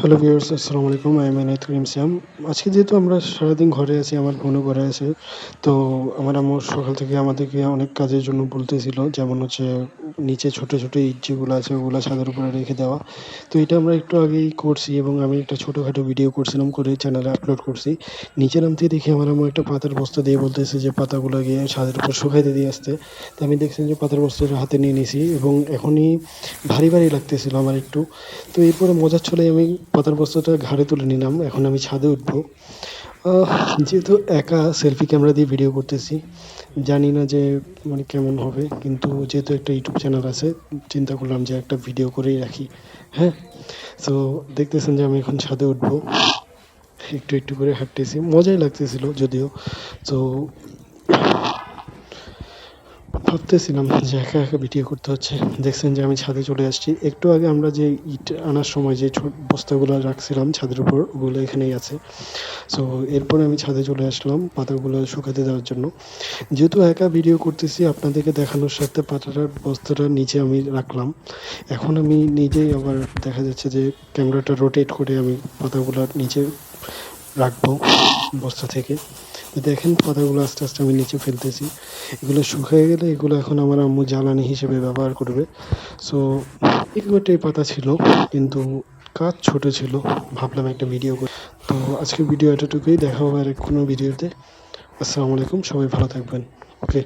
Hello viewers আসসালামু আলাইকুম I am Enayet Karim Siam আজকে যেহেতু আমরা সারাদিন ঘরে আছি, আমার বোনও ঘরে আছে, তো আমার আম্মু সকাল থেকে আমাদেরকে অনেক কাজের জন্য বলতেছিল, যেমন হচ্ছে নিচে ছোট ছোট ইট যেগুলো আছে, ওগুলো ছাদের উপরে রেখে দেওয়া। তো এটা আমরা একটু আগেই করছি এবং আমি একটা ছোটোখাটো ভিডিও করছিলাম করে চ্যানেলে আপলোড করছি। নিচে নামতে দেখি আমার আম্মু একটা পাতার বস্তা দিয়ে বলতেছে যে পাতাগুলো গিয়ে ছাদের উপর শুকাইতে দিয়ে আসতে। তো আমি দেখছি যে পাতার বস্তাটা হাতে নিয়ে নিয়েছি এবং এখনই ভারী ভারী লাগতেছিল আমার একটু। তো এরপরে মজার ছলে আমি পাতার বস্তাটা ঘাড়ে তুলে নিলাম, এখন আমি ছাদে উঠবো। যেহেতু একা সেলফি ক্যামেরা দিয়ে ভিডিও করতেছি, জানি না যে মানে কেমন হবে, কিন্তু যেহেতু একটা ইউটিউব চ্যানেল আছে, চিন্তা করলাম যে একটা ভিডিও করেই রাখি হ্যাঁ? তো দেখতেছেন যে আমি এখন ছাদে উঠবো, একটু একটু করে হাঁটতেছি, মজাই লাগতেছিল যদিও। তো ভাবতেছিলাম যে একা একা ভিডিও করতে হচ্ছে। দেখছেন যে আমি ছাদে চলে আসছি। একটু আগে আমরা যে ইট আনার সময় যে বস্তাগুলো রাখছিলাম ছাদের উপর, ওগুলো এখানেই আছে। সো এরপরে আমি ছাদে চলে আসলাম পাতাগুলো শুকাতে দেওয়ার জন্য। যেহেতু একা ভিডিও করতেছি, আপনাদেরকে দেখানোর সাথে পাতাটার বস্তাটা নিচে আমি রাখলাম। এখন আমি নিজেই আবার দেখা যাচ্ছে যে ক্যামেরাটা রোটেট করে আমি পাতাগুলো নিচে রাখব বস্তা থেকে। দেখেন পাতাগুলো আস্তে আস্তে আমি নিচে ফেলতেছি। এগুলো শুকিয়ে গেলে এগুলো এখন আমার আম্মু জ্বালানি হিসেবে ব্যবহার করবে। সো এগুলোটাই পাতা ছিল, কিন্তু কাজ ছোট ছিল। ভাবলাম একটা ভিডিও করি। তো আজকে ভিডিও এতটুকুই। দেখা হবে আর কোনো ভিডিওতে আসসালামু আলাইকুম। সবাই ভালো থাকবেন। ওকে